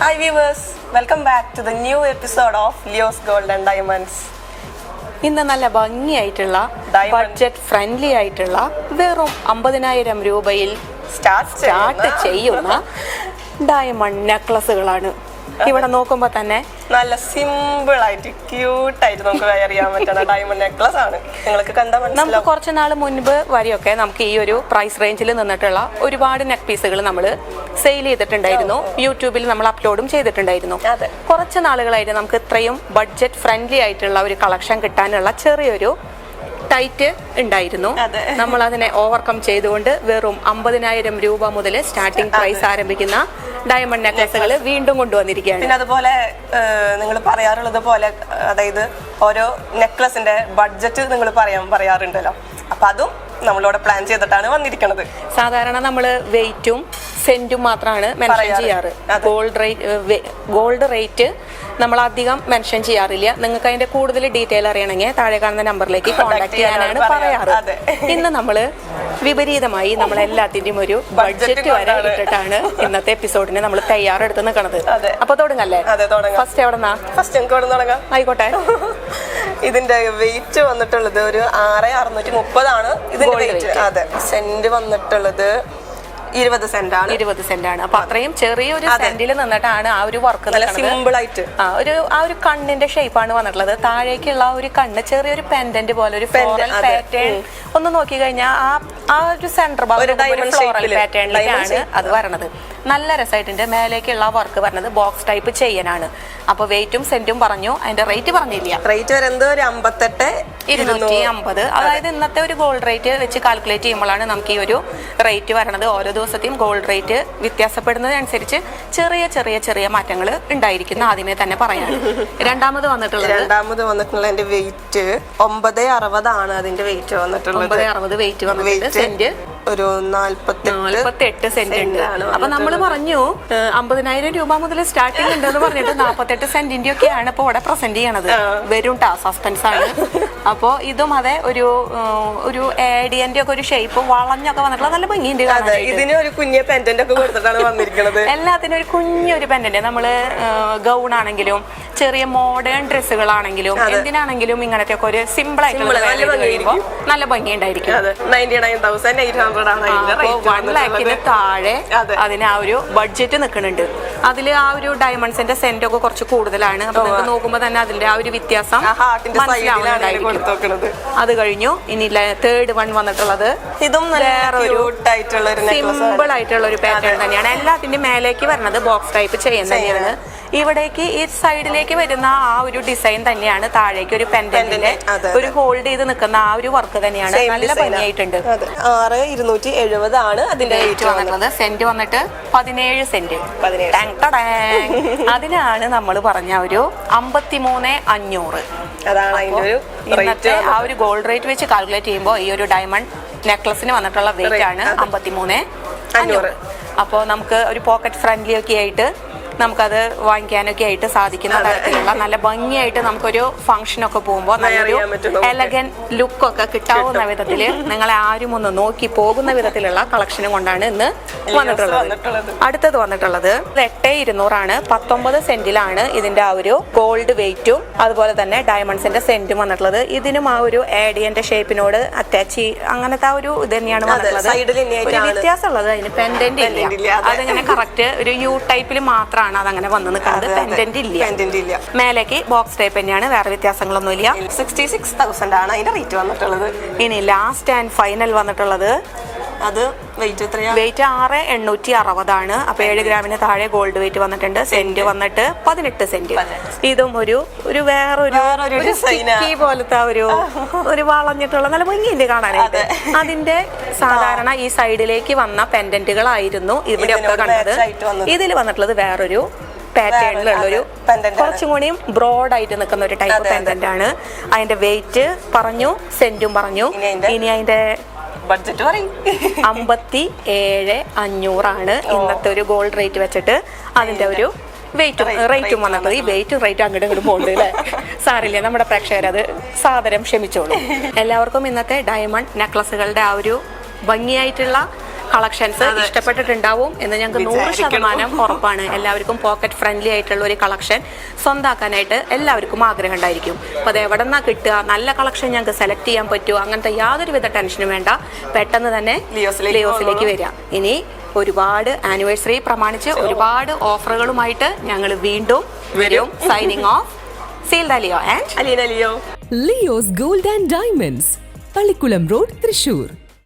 Hi viewers welcome back to the new episode of Leo's gold and diamonds ഇന്ന് നല്ല ഭംഗിയായിട്ടുള്ള budget friendly ആയിട്ടുള്ള വെറും അമ്പതിനായിരം രൂപയിൽ സ്റ്റാർട്ട് ചെയ്യുന്ന. ഡയമണ്ട് നെക്ലസുകളാണ് ഇവിടെ നോക്കുമ്പോ തന്നെ നല്ല സിമ്പിൾ ആയിട്ട് ക്യൂട്ട് ആയിട്ട് നമുക്ക് വെയർ ചെയ്യാൻ പറ്റുന്ന ഡയമണ്ട് നെക്ലസ് ആണ്. നിങ്ങൾക്ക് കണ്ടാൽ നമുക്ക് കുറച്ച് നാൾ മുൻപ് വരെയൊക്കെ നമുക്ക് ഈ ഒരു പ്രൈസ് റേഞ്ചിൽ നിന്നിട്ടുള്ള ഒരുപാട് നെക്ക് പീസുകൾ നമ്മൾ സെയിൽ ചെയ്തിട്ടുണ്ടായിരുന്നു. യൂട്യൂബിൽ നമ്മൾ അപ്ലോഡും ചെയ്തിട്ടുണ്ടായിരുന്നു. കുറച്ച് നാളുകളായിട്ട് നമുക്ക് ഇത്രയും ബഡ്ജറ്റ് ഫ്രണ്ട്ലി ആയിട്ടുള്ള ഒരു കളക്ഷൻ കിട്ടാനുള്ള ചെറിയൊരു ടൈറ്റ് ഉണ്ടായിരുന്നു. നമ്മൾ അതിനെ ഓവർകം ചെയ്തുകൊണ്ട് വെറും അമ്പതിനായിരം രൂപ മുതൽ സ്റ്റാർട്ടിംഗ് പ്രൈസ് ആരംഭിക്കുന്ന ഡയമണ്ട് നെക്ലസുകൾ വീണ്ടും കൊണ്ടുവന്നിരിക്കുകയാണ്. പിന്നെ അതുപോലെ നിങ്ങൾ പറയാറുള്ളത് പോലെ അതായത് ഓരോ നെക്ലസിന്റെ ബഡ്ജറ്റ് നിങ്ങൾ പറയാൻ പറയാറുണ്ടല്ലോ. അപ്പൊ അതും നമ്മളോട് പ്ലാൻ ചെയ്തിട്ടാണ് വന്നിരിക്കുന്നത് സാധാരണ നമ്മൾ വെയിറ്റും സെന്റും മാത്രമാണ് മെൻഷൻ ചെയ്യാറ്. ഗോൾഡ് റേറ്റ് ഗോൾഡ് റേറ്റ് നമ്മൾ അധികം മെൻഷൻ ചെയ്യാറില്ല. നിങ്ങൾക്ക് അതിന്റെ കൂടുതൽ ഡീറ്റെയിൽ അറിയണമെങ്കിൽ താഴെ കാണുന്ന നമ്പറിലേക്ക് കോൺടാക്ട് ചെയ്യാനാണ് പറയാറ്. ഇന്ന് നമ്മൾ വിപരീതമായി നമ്മൾ എല്ലാത്തിന്റെയും ഒരു ബഡ്ജറ്റ് വരെ ഇട്ടിട്ടാണ് ഇന്നത്തെ എപ്പിസോഡിന് നമ്മൾ തയ്യാറെടുത്ത് നിൽക്കണത്. അപ്പൊ തുടങ്ങല്ലേ. ഫസ്റ്റ് എവിടെ ഫസ്റ്റ് തുടങ്ങാം. ആയിക്കോട്ടെ. ഇതിന്റെ വെയിറ്റ് വന്നിട്ടുള്ളത് ഒരു ആറ് അറുന്നൂറ്റി മുപ്പതാണ്. ഇതിന്റെ വെയിറ്റ് അതെ. സെന്റ് വന്നിട്ടുള്ളത് ഇരുപത് സെന്റ് ആണ് ഇരുപത് സെന്റ് ആണ് അപ്പൊ അത്രയും ചെറിയൊരു. സെന്റിൽ നിന്നിട്ടാണ് ആ ഒരു വർക്ക് നല്ല സിമ്പിൾ ആയിട്ട് ആ ഒരു ആ ഒരു കണ്ണിന്റെ ഷേപ്പാണ് വന്നിട്ടുള്ളത്. താഴേക്കുള്ള ഒരു കണ്ണ് ചെറിയൊരു പെൻഡന്റ് പോലെ ഒരു ഫ്ലോറൽ പാറ്റേൺ ഒന്ന് നോക്കി കഴിഞ്ഞാൽ ആ ആ ഒരു സെന്റർ ഫ്ലോറൽ shape. അത് വരണത്. നല്ല രസമായിട്ടുണ്ട് മേലേക്കുള്ള വർക്ക് പറഞ്ഞത് ബോക്സ് ടൈപ്പ് ചെയ്യാനാണ്. അപ്പൊ വെയിറ്റും സെന്റും പറഞ്ഞു. അതിന്റെ റേറ്റ് പറഞ്ഞില്ല. റേറ്റ് വരുന്നത് ഒരു അമ്പത്തെട്ട് ഇരുന്നൂറ്റി അമ്പത്. അതായത് ഇന്നത്തെ ഒരു ഗോൾഡ് റേറ്റ് വെച്ച് കാൽക്കുലേറ്റ് ചെയ്യുമ്പോഴാണ് നമുക്ക് ഈ ഒരു റേറ്റ് വരണത്. ഓരോ ദിവസത്തെയും ഗോൾഡ് റേറ്റ് വ്യത്യാസപ്പെടുന്നതനുസരിച്ച് ചെറിയ ചെറിയ ചെറിയ മാറ്റങ്ങൾ ഉണ്ടായിരിക്കുന്ന ആദ്യമേ തന്നെ പറയാണ്. രണ്ടാമത് വന്നിട്ടുള്ളത്? രണ്ടാമത് വന്നിട്ടുള്ള എന്റെ വെയിറ്റ് ഒമ്പത് അറുപതാണ് അതിന്റെ വെയിറ്റ് വന്നിട്ടുള്ളത്. ഒമ്പത് അറുപത് വെയിറ്റ് വന്നിട്ടുണ്ട്. സെന്റ് ഒരു നാല്പത്തെട്ട് സെന്റ് ഉണ്ട്. അപ്പൊ നമ്മൾ പറഞ്ഞു അമ്പതിനായിരം രൂപ മുതൽ സ്റ്റാർട്ടിംഗ് ഉണ്ടെന്ന് പറഞ്ഞിട്ട് നാല്പത്തെട്ട് സെന്റിന്റെ ഒക്കെയാണ് ഇപ്പൊ ഇവിടെ പ്രസന്റ് ചെയ്യണത്. വരും ടാ സസ്പെൻസ് ആണ്. അപ്പോ ഇതും അതെ ഒരു ഒരു ഏഡിയന്റെ ഒക്കെ ഒരു ഷേപ്പ് വളഞ്ഞൊക്കെ വന്നിട്ടുള്ള നല്ല ഭംഗിയുണ്ട് അതെ കാണാനായിട്ട്. ഇതിന് ഒരു കുഞ്ഞ പെൻഡന്റ് ഒക്കെ കൊടുത്തിട്ടാണ് വന്നിരിക്കുന്നത് എല്ലാത്തിനും ഒരു കുഞ്ഞൊരു പെൻഡന്റ് നമ്മൾ ഗൗൺ ആണെങ്കിലും ചെറിയ മോഡേൺ ഡ്രസ്സുകളാണെങ്കിലും എന്തിനാണെങ്കിലും ഇങ്ങനത്തെ ഒക്കെ ഒരു സിമ്പിൾ ആയിട്ടുള്ള നല്ല ഭംഗി ഉണ്ടായിരിക്കും ഹൺഡ്രഡ് ആണ് അതിന്റെ വൺ ലാക്കിന് താഴെ അതെ. അതിന് ആ ഒരു ബഡ്ജറ്റ് നിൽക്കുന്നുണ്ട് അതിൽ ആ ഒരു ഡയമണ്ട്സിന്റെ സെന്റ് ഒക്കെ കുറച്ച് കൂടുതലാണ്. അപ്പൊ നിങ്ങൾക്ക് നോക്കുമ്പോൾ തന്നെ അതിന്റെ ആ ഒരു വ്യത്യാസം അത് കഴിഞ്ഞു. ഇനി തേർഡ് വൺ വന്നിട്ടുള്ളത് ഇതും സിമ്പിൾ ആയിട്ടുള്ള ഒരു പാറ്റേൺ തന്നെയാണ്. എല്ലാത്തിന്റെ മേലേക്ക് വരുന്നത് ബോക്സ് ടൈപ്പ് ചെയ്യുന്ന തന്നെയാണ്. ഇവിടേക്ക് ഈ സൈഡിലേക്ക് വരുന്ന ആ ഒരു ഡിസൈൻ തന്നെയാണ്. താഴേക്ക് ഒരു പെൻഡന്റിന്റെ ഒരു ഹോൾഡ് ചെയ്ത് നിൽക്കുന്ന ആ ഒരു വർക്ക് തന്നെയാണ്. നല്ല ഭംഗിയായിട്ടുണ്ട്. ആറ് ഇരുന്നൂറ്റി എഴുപത് ആണ് അതിന്റെ റേറ്റ് വന്നിട്ടുള്ളത്. സെന്റ് വന്നിട്ട് പതിനേഴ് സെന്റ്. അതിനാണ് നമ്മൾ പറഞ്ഞ ഒരു അമ്പത്തിമൂന്ന് അഞ്ഞൂറ്. അതാണ് അതിന്റെ ഒരു ഇന്നത്തെ ആ ഒരു ഗോൾഡ് റേറ്റ് വെച്ച് കാൽക്കുലേറ്റ് ചെയ്യുമ്പോൾ ഈ ഒരു ഡയമണ്ട് നെക്ലസിന് വന്നിട്ടുള്ള വെയിറ്റ് ആണ്. അമ്പത്തിമൂന്ന് അഞ്ഞൂറ്. അഞ്ഞൂറ്. അപ്പോൾ നമുക്ക് ഒരു പോക്കറ്റ് ഫ്രണ്ട്ലി ഒക്കെ ആയിട്ട് നമുക്കത് വാങ്ങിക്കാനൊക്കെ ആയിട്ട് സാധിക്കുന്ന തരത്തിലുള്ള നല്ല ഭംഗിയായിട്ട് നമുക്കൊരു ഫംഗ്ഷൻ ഒക്കെ പോകുമ്പോൾ നല്ലൊരു. എലഗൻ ലുക്കൊക്കെ കിട്ടാവുന്ന വിധത്തിൽ നിങ്ങളെ ആരും ഒന്ന് നോക്കി പോകുന്ന വിധത്തിലുള്ള കളക്ഷനും കൊണ്ടാണ് ഇന്ന് വന്നിട്ടുള്ളത്. അടുത്തത് വന്നിട്ടുള്ളത് എട്ട് ഇരുന്നൂറാണ് പത്തൊമ്പത് സെന്റിലാണ് ഇതിന്റെ ആ ഒരു ഗോൾഡ് വെയിറ്റും അതുപോലെ തന്നെ ഡയമണ്ട്സിന്റെ സെന്റും വന്നിട്ടുള്ളത്. ഇതിനും ആ ഒരു ഏഡിയന്റെ ഷേപ്പിനോട് അറ്റാച്ച് അങ്ങനത്തെ ആ ഒരു ഇത് തന്നെയാണ് വന്നിട്ടുള്ളത്. വ്യത്യാസമുള്ളത് അതിന് പെൻഡന്റ് ഇല്ല, അതിങ്ങനെ കറക്റ്റ് ഒരു യു ടൈപ്പിൽ മാത്രമാണ് അതങ്ങനെ വന്ന് നിൽക്കുന്നത് പെൻഡന്റ് ഇല്ല. പെൻഡന്റ് ഇല്ല. മേലേക്ക് ബോക്സ് ടൈപ്പ് തന്നെയാണ് വേറെ വ്യത്യാസങ്ങളൊന്നും ഇല്ല സിക്സ്റ്റി സിക്സ് തൗസൻഡ് ആണ് അതിന്റെ റേറ്റ് വന്നിട്ടുള്ളത്. ഇനി ലാസ്റ്റ് ആൻഡ് ഫൈനൽ വന്നിട്ടുള്ളത്. അത് വെയിറ്റ് എത്രയാണ് വെയിറ്റ് ആറ് എണ്ണൂറ്റി അറുപതാണ്. അപ്പൊ ഏഴ് ഗ്രാമിന് താഴെ ഗോൾഡ് വെയിറ്റ് വന്നിട്ടുണ്ട്. സെന്റ് വന്നിട്ട് പതിനെട്ട് സെന്റ് ഇതും ഒരു ഒരു വേറൊരു പോലത്തെ ഒരു ഒരു വളഞ്ഞിട്ടുള്ള നല്ല ഭംഗിയുണ്ട് കാണാനായിട്ട്. അതിന്റെ സാധാരണ ഈ സൈഡിലേക്ക് വന്ന പെൻഡന്റുകളായിരുന്നു ഇവിടെയൊക്കെ ഒക്കെ കണ്ടത്. ഇതിൽ വന്നിട്ടുള്ളത് വേറൊരു പാറ്റേണിലുള്ള ഒരു അതെ, pendant കുറച്ചും കൂടിയും ബ്രോഡ് ആയിട്ട് നിൽക്കുന്ന ഒരു ടൈപ്പ്. പെൻഡന്റ് ആണ്. അതിന്റെ വെയിറ്റ് പറഞ്ഞു സെന്റും പറഞ്ഞു. ഇനി അതിന്റെ ബഡ്ജറ്റ് പറയും. അമ്പത്തി ഏഴ് അഞ്ഞൂറാണ് ഇന്നത്തെ ഒരു ഗോൾഡ് റേറ്റ് വെച്ചിട്ട് അതിന്റെ ഒരു വെയിറ്റും റേറ്റും വന്നത്. ഈ വെയിറ്റും റേറ്റും അങ്ങോട്ടും ഇങ്ങോട്ടും പോകുന്നുണ്ട് അല്ലേ സാറില്ല നമ്മുടെ പ്രേക്ഷകർ അത് സാദരം ക്ഷമിച്ചോളൂ. എല്ലാവർക്കും ഇന്നത്തെ ഡയമണ്ട് നെക്ലസുകളുടെ ആ ഒരു ഭംഗിയായിട്ടുള്ള കളക്ഷൻസ് ഇഷ്ടപ്പെട്ടിട്ടുണ്ടാവും എന്ന് ഞങ്ങൾക്ക് നൂറ്. ശതമാനം ഉറപ്പാണ്. എല്ലാവർക്കും പോക്കറ്റ് ഫ്രണ്ട്ലി ആയിട്ടുള്ള ഒരു കളക്ഷൻ സ്വന്താക്കാനായിട്ട് എല്ലാവർക്കും ആഗ്രഹം ഉണ്ടായിരിക്കും അപ്പോൾ അത് എവിടെ നിന്നാ കിട്ടുക? നല്ല കളക്ഷൻ ഞങ്ങൾക്ക് സെലക്ട് ചെയ്യാൻ പറ്റുമോ? അങ്ങനത്തെ യാതൊരുവിധ ടെൻഷനും വേണ്ട. പെട്ടെന്ന് തന്നെ ലിയോസിലേക്ക് വരിക. ഇനി ഒരുപാട് ആനിവേഴ്സറി പ്രമാണിച്ച് ഒരുപാട് ഓഫറുകളുമായിട്ട് ഞങ്ങൾ വീണ്ടും വരും. Signing off സീൽഡ Leo and Aleena Leo. Leo's gold and diamonds Pallikulam road Thrissur.